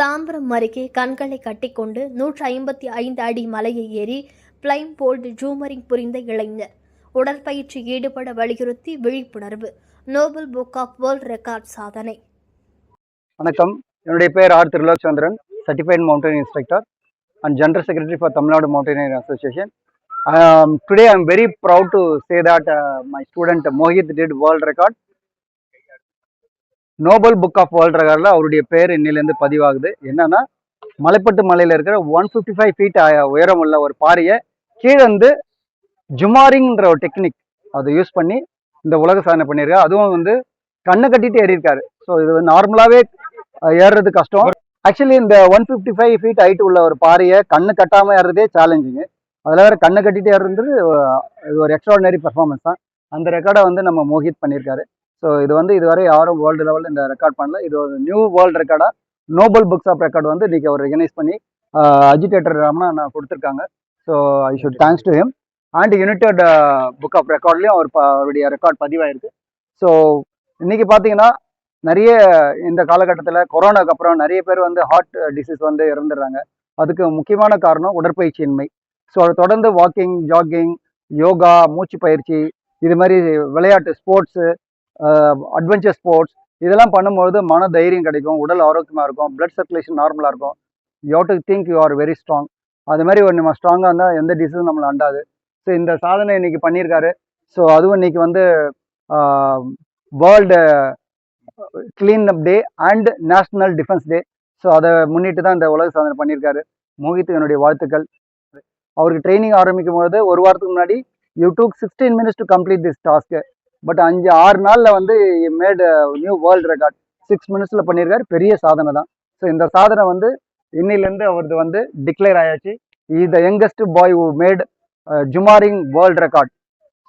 தாம்பரம் அருகே கண்களை கட்டிக்கொண்டு நூற்றி ஐம்பத்தி ஐந்து அடி மலையை ஏறி பிளைம் போல்டு ஜூமரிங் புரிந்த இளைஞர். உடற்பயிற்சி ஈடுபட வலியுறுத்தி விழிப்புணர்வு. Nobel book of world record சாதனை. வணக்கம். என்னுடைய பேர் R Thirulochandran certified mountain instructor and general secretary for Tamil Nadu mountaineering association today I am very proud to say that my student Mohit did world record Nobel book of world ரெக்கார்டில் அவருடைய பேர் இன்னிலேருந்து பதிவாகுது. என்னன்னா மலைப்பட்டு மலையில் இருக்கிற one fifty five feet உயரம் உள்ள ஒரு பாறையை கீழே வந்து ஜுமாரிங்ன்ற ஒரு டெக்னிக் அதை யூஸ் பண்ணி இந்த உலக சாதனை பண்ணியிருக்காரு. அதுவும் வந்து கண்ணை கட்டிட்டு ஏறியிருக்காரு. ஸோ இது நார்மலாகவே ஏறுறது கஷ்டம். ஆக்சுவலி இந்த one fifty five feet height உள்ள ஒரு பாறையை கண்ணு கட்டாமல் ஏறுறதே சேலஞ்சிங்கு அதில் வேறு கண்ணை கட்டிட்டு ஏறுறது இது ஒரு எக்ஸ்ட்ராடினரி பெர்ஃபார்மன்ஸ் தான். அந்த ரெக்கார்டை வந்து நம்ம மோஹித் பண்ணியிருக்காரு. ஸோ இது வந்து இதுவரை யாரும் வேர்ல்டு லெவலில் இந்த ரெக்கார்ட் பண்ணல. இது ஒரு நியூ வேர்ல்டு ரெக்கார்டாக நோபல் புக்ஸ் ஆஃப் ரெக்கார்டு வந்து இன்னைக்கு அவர் ரெகனைஸ் பண்ணி அஜிடேட்டர் ரமணா நான் கொடுத்துருக்காங்க. So I should thanks to him and united book of ரெக்கார்ட்லேயும் அவர் அவருடைய ரெக்கார்ட் பதிவாயிருக்கு. ஸோ இன்னைக்கு பார்த்தீங்கன்னா நிறைய இந்த காலகட்டத்தில் கொரோனாக்கு அப்புறம் நிறைய பேர் வந்து ஹார்ட் டிசீஸ் வந்து இறந்துடுறாங்க. அதுக்கு முக்கியமான காரணம் உடற்பயிற்சியின்மை ஸோ அதை தொடர்ந்து வாக்கிங் ஜாகிங் யோகா மூச்சு பயிற்சி இது மாதிரி விளையாட்டு ஸ்போர்ட்ஸு அட்வென்ச்சர் ஸ்போர்ட்ஸ் இதெல்லாம் பண்ணும்போது மன தைரியம் கிடைக்கும் உடல் ஆரோக்கியமாக இருக்கும் பிளட் சர்க்குலேஷன் நார்மலாக இருக்கும். You do think you are very strong அது மாதிரி ஒரு நம்ம ஸ்ட்ராங்காக இருந்தால் எந்த டிசீஸும் நம்மளை அண்டாது. ஸோ இந்த சாதனை இன்னைக்கு பண்ணியிருக்காரு. ஸோ அதுவும் இன்னைக்கு வந்து world clean up day and national defence day so அதை முன்னிட்டு தான் இந்த உலக சாதனை பண்ணியிருக்காரு. மோகித்துக்கு என்னுடைய வாழ்த்துக்கள். அவருக்கு ட்ரைனிங் ஆரம்பிக்கும் போது ஒரு வாரத்துக்கு முன்னாடி you took sixteen minutes to complete this task but அஞ்சு ஆறு நாளில் வந்து made new world record six மினிட்ஸில் பண்ணியிருக்காரு பெரிய சாதனை தான். ஸோ இந்த சாதனை வந்து இன்னிலேருந்து அவரது வந்து டிக்ளேர் ஆயாச்சு. He the youngest boy who made jumaring world record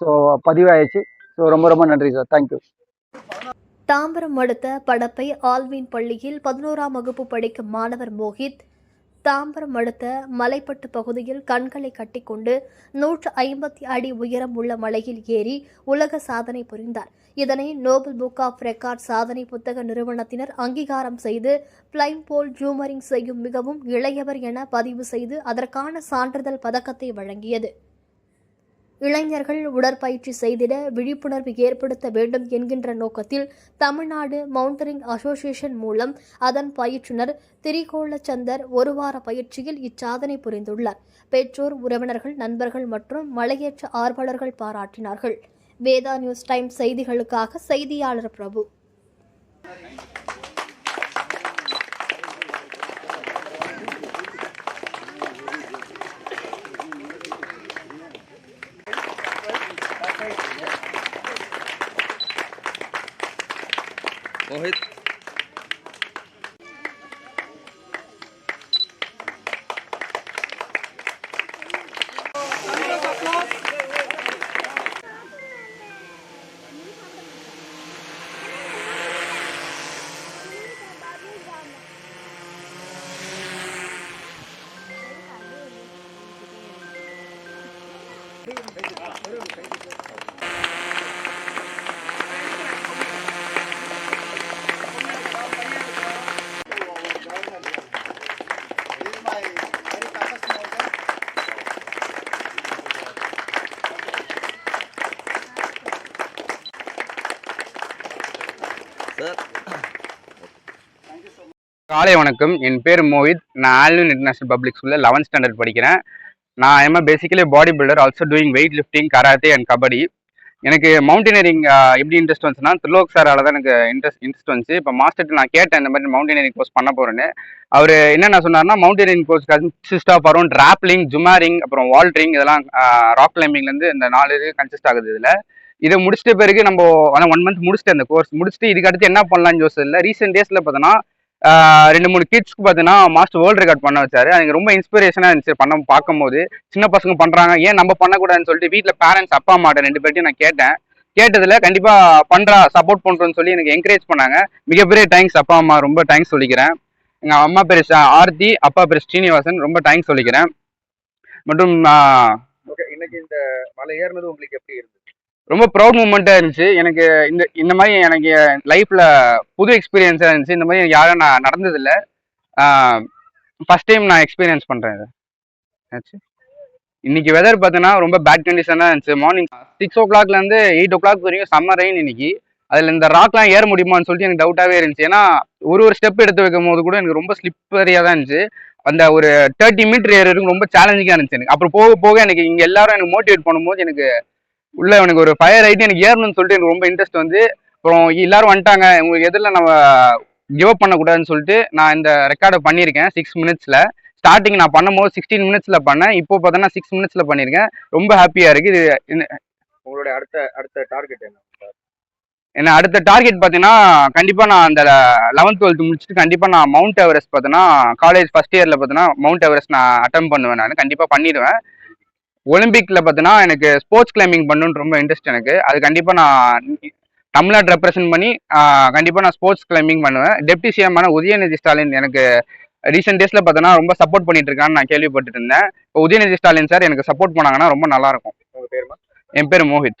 so பதிவாயாச்சு so ரொம்ப ரொம்ப நன்றி சார் தேங்க்யூ தாம்பரம் அடுத்த படப்பை ஆல்வின் பள்ளியில் பதினோராம் வகுப்பு படிக்கும் மாணவர் மோஹித் தாம்பரம் அடுத்த மலைப்பட்டு பகுதியில் கண்களை கட்டிக்கொண்டு நூற்று ஐம்பத்தி அடி உயரம் உள்ள மலையில் ஏறி உலக சாதனை புரிந்தார். இதனை நோபல் புக் ஆஃப் ரெக்கார்ட் சாதனை புத்தக நிறுவனத்தினர் அங்கீகாரம் செய்து பிளைன் போல் ஜூமரிங் செய்யும் மிகவும் இளையவர் என பதிவு செய்து அதற்கான சான்றிதழ் பதக்கத்தை வழங்கியது. இளைஞர்கள் உடற்பயிற்சி செய்திட விழிப்புணர்வு ஏற்படுத்த வேண்டும் என்கின்ற நோக்கத்தில் தமிழ்நாடு மவுண்டரிங் அசோசியேஷன் மூலம் அதன் பயிற்றுனர் திரிகோளச்சந்தர் ஒரு வார பயிற்சியில் இச்சாதனை புரிந்துள்ளார். பெற்றோர் உறவினர்கள் நண்பர்கள் மற்றும் மலையேற்ற ஆர்வலர்கள் பாராட்டினார்கள். வேதா நியூஸ் டைம் செய்திகளுக்காக செய்தியாளர் பிரபு. மோஹித் சார் காலை வணக்கம். என் பேர் மோஹித். நான் ஆல்வின் இன்டர்நேஷனல் பப்ளிக் ஸ்கூலில் லெவன்த் ஸ்டாண்டர்ட் படிக்கிறேன். நான் எம்மா basically body builder also doing weight lifting karate and kabaddi எனக்கு மவுண்டனியரிங் எப்படி இன்ட்ரெஸ்ட் வந்துச்சுன்னா திருலோக் சாரால தான் எனக்கு இன்ட்ரெஸ்ட் இன்ட்ரெஸ்ட் வந்துச்சு. இப்போ மாஸ்டர்ட்டு நான் கேட்டேன் இந்த மாதிரி மவுண்டனியரிங் கோர்ஸ் பண்ண போகிறேன்னு அவர் என்னென்ன சொன்னார்னா mountaineering course consist of around rappelling jumaring அப்புறம் வால்ட்ரிங் இதெல்லாம் ராக் கிளைம்பிங்லேருந்து இந்த நாலு இது கன்சிஸ்ட் ஆகுது இதில். இதை முடிச்சிட்ட பிறகு நம்ம ஆனால் ஒன் மந்த் முடிச்சுட்டு அந்த கோர்ஸ் முடிச்சுட்டு இதுக்கு அடுத்து என்ன பண்ணலாம்னு யோசிச்சதில்ல ரீசெண்ட் டேஸில் பார்த்தோன்னா ரெண்டு மூணு கிட்ஸ்க்கு பார்த்தீங்கன்னா மாஸ்டர் வேர்ல்டு ரெக்கார்ட் பண்ண வச்சாரு. எனக்கு ரொம்ப இன்ஸ்பிரேஷனாக இருந்துச்சு பண்ண பார்க்கும்போது. சின்ன பசங்க பண்ணுறாங்க ஏன் நம்ம பண்ணக்கூடாதுன்னு சொல்லிட்டு வீட்டில் பேரண்ட்ஸ் அப்பா அம்மாட்ட ரெண்டு பேர்ட்டையும் நான் கேட்டேன். கேட்டதில் கண்டிப்பாக பண்ணுறா சப்போர்ட் பண்ணுறோன்னு சொல்லி எனக்கு என்கரேஜ் பண்ணாங்க. மிகப்பெரிய தேங்க்ஸ் அப்பா அம்மா ரொம்ப தேங்க்ஸ் சொல்லிக்கிறேன். எங்கள் அம்மா பேர் ஆர்த்தி அப்பா பேர் ஸ்ரீனிவாசன். ரொம்ப தேங்க்ஸ் சொல்லிக்கிறேன். மற்றும் ஓகே இன்னைக்கு இந்த மலை ஏறினது உங்களுக்கு எப்படி இருந்தது? ரொம்ப ப்ரௌட் மூமெண்ட்டாக இருந்துச்சு. எனக்கு இந்த இந்த மாதிரி எனக்கு லைஃப்பில் புது எக்ஸ்பீரியன்ஸாக இருந்துச்சு. இந்த மாதிரி எனக்கு யாரும் நான் நடந்ததில்லை. ஃபஸ்ட் டைம் நான் எக்ஸ்பீரியன்ஸ் பண்ணுறேன் இது. ஆச்சு இன்னைக்கு வெதர் பார்த்தீங்கன்னா ரொம்ப பேட் கண்டிஷனாக இருந்துச்சு. மார்னிங் சிக்ஸ் ஓ கிளாக்லேருந்து எயிட் ஓ கிளாக் வரைக்கும் சம்மர் ரெயின் இன்னைக்கு. அதில் இந்த ராக்லாம் ஏற முடியுமான்னு சொல்லிட்டு எனக்கு டவுட்டாகவே இருந்துச்சு. ஏன்னா ஒரு ஒரு ஸ்டெப் எடுத்து வைக்கும் போது கூட எனக்கு ரொம்ப ஸ்லிப்பரியாக தான் இருந்துச்சு. அந்த ஒரு தேர்ட்டி மீட்டர் ஏறுறதுக்கு ரொம்ப சேலஞ்சிங்காக இருந்துச்சு எனக்கு. அப்புறம் போக போக எனக்கு இங்கே எல்லாரும் எனக்கு மோட்டிவேட் பண்ணும்போது எனக்கு உள்ள எனக்கு ஒரு ஃபயர் ஆகிட்டு எனக்கு ஏறணும்னு சொல்லிட்டு எனக்கு ரொம்ப இன்ட்ரெஸ்ட் வந்து அப்புறம் எல்லாரும் வந்துட்டாங்க. உங்களுக்கு எதிரில் நம்ம கிவ் அப் பண்ணக்கூடாதுன்னு சொல்லிட்டு நான் இந்த ரெக்கார்டை பண்ணியிருக்கேன் சிக்ஸ் மினிட்ஸில் ஸ்டார்டிங் நான் பண்ணும்போது சிக்ஸ்டீன் மினிட்ஸில் பண்ணேன். இப்போ பார்த்தோன்னா சிக்ஸ் மினிட்ஸில் பண்ணியிருக்கேன். ரொம்ப ஹாப்பியாக இருக்குது இது உங்களுடைய அடுத்த அடுத்த டார்கெட் என்ன? என்ன அடுத்த டார்கெட் பார்த்தீங்கன்னா கண்டிப்பாக நான் அந்த லெவன்த் டுவெல்த் முடிச்சுட்டு கண்டிப்பாக நான் மவுண்ட் எவரெஸ்ட் பார்த்தீங்கன்னா காலேஜ் ஃபஸ்ட் இயரில் பார்த்தீங்கன்னா மவுண்ட் எவரெஸ்ட் நான் அட்டம் பண்ணுவேன் நான். கண்டிப்பாக பண்ணிடுவேன். ஒலிம்பிக்கில் பார்த்தீங்கன்னா எனக்கு ஸ்போர்ட்ஸ் கிளைம்பிங் பண்ணணுன்னு ரொம்ப இன்ட்ரெஸ்ட் எனக்கு. அது கண்டிப்பாக நான் தமிழ்நாடு ரெப்ரசென்ட் பண்ணி கண்டிப்பாக நான் ஸ்போர்ட்ஸ் கிளைம்பிங் பண்ணுவேன். டெப்டி சிஎம்மான உதயநிதி ஸ்டாலின் எனக்கு ரீசெண்ட் டேஸில் பார்த்தோன்னா ரொம்ப சப்போர்ட் பண்ணிட்டு இருக்கான்னு நான் கேள்விப்பட்டுட்டு இருந்தேன். இப்போ உதயநிதி ஸ்டாலின் சார் எனக்கு சப்போர்ட் பண்ணாங்கன்னா ரொம்ப நல்லா இருக்கும். உங்க பேருமா என் பேர் மோஹித்.